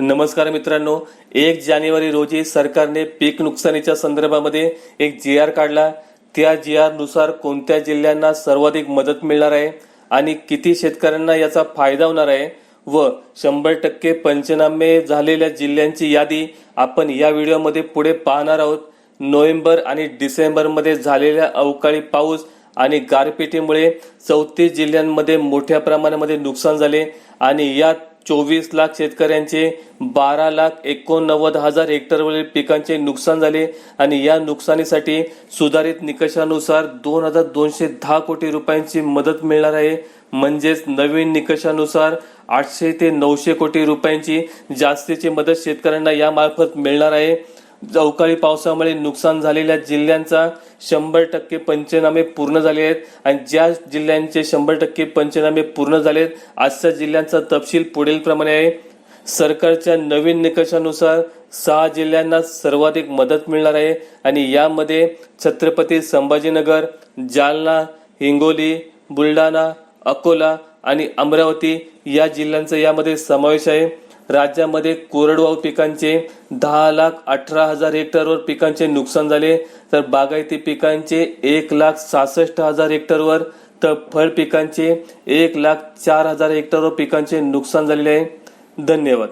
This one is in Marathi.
नमस्कार मित्रांनो एक जानेवारी रोजी सरकारने पीक नुकसानीच्या संदर्भामध्ये एक जी आर काढला. त्या जी आरनुसार कोणत्या जिल्ह्यांना सर्वाधिक मदत मिळणार आहे आणि किती शेतकऱ्यांना याचा फायदा होणार आहे व शंभर टक्के पंचनामे झालेल्या जिल्ह्यांची यादी आपण या व्हिडिओमध्ये पुढे पाहणार आहोत. नोव्हेंबर आणि डिसेंबरमध्ये झालेल्या अवकाळी पाऊस आणि गारपिटीमुळे चौतीस जिल्ह्यांमध्ये मोठ्या प्रमाणामध्ये नुकसान झाले आणि यात चोवीस लाख शेतकऱ्यांचे बारा लाख एकोणनव्वद हजार हेक्टरवरील पिकांचे नुकसान झाले आणि या नुकसानीसाठी सुधारित निकषानुसार दोन हजार दोनशे दहा कोटी रुपयांची मदत मिळणार आहे. म्हणजेच नवीन निकषानुसार आठशे ते नऊशे कोटी रुपयांची जास्तीची मदत शेतकऱ्यांना यामार्फत मिळणार आहे. अवकाळी पावसामुळे नुकसान झालेल्या जिल्ह्यांचा शंभर टक्के पंचनामे पूर्ण झाले आहेत. आणि ज्या जिल्ह्यांचे शंभर टक्के पंचनामे पूर्ण झालेत आजच्या जिल्ह्यांचा तपशील पुढील प्रमाणे आहे. सरकारच्या नवीन निकषानुसार सहा जिल्ह्यांना सर्वाधिक मदत मिळणार आहे. आणि यामध्ये छत्रपती संभाजीनगर जालना हिंगोली बुलढाणा अकोला आणि अमरावती या जिल्ह्यांचा यामध्ये समावेश आहे. राज्यामध्ये कोरडवाहू पिकांचे दहा लाख अठरा हजार हेक्टरवर पिकांचे नुकसान झाले. तर बागायती पिकांचे एक लाख सहासष्ट हजार हेक्टरवर तर फळ पिकांचे एक लाख चार हजार हेक्टरवर पिकांचे नुकसान झालेले आहे. धन्यवाद.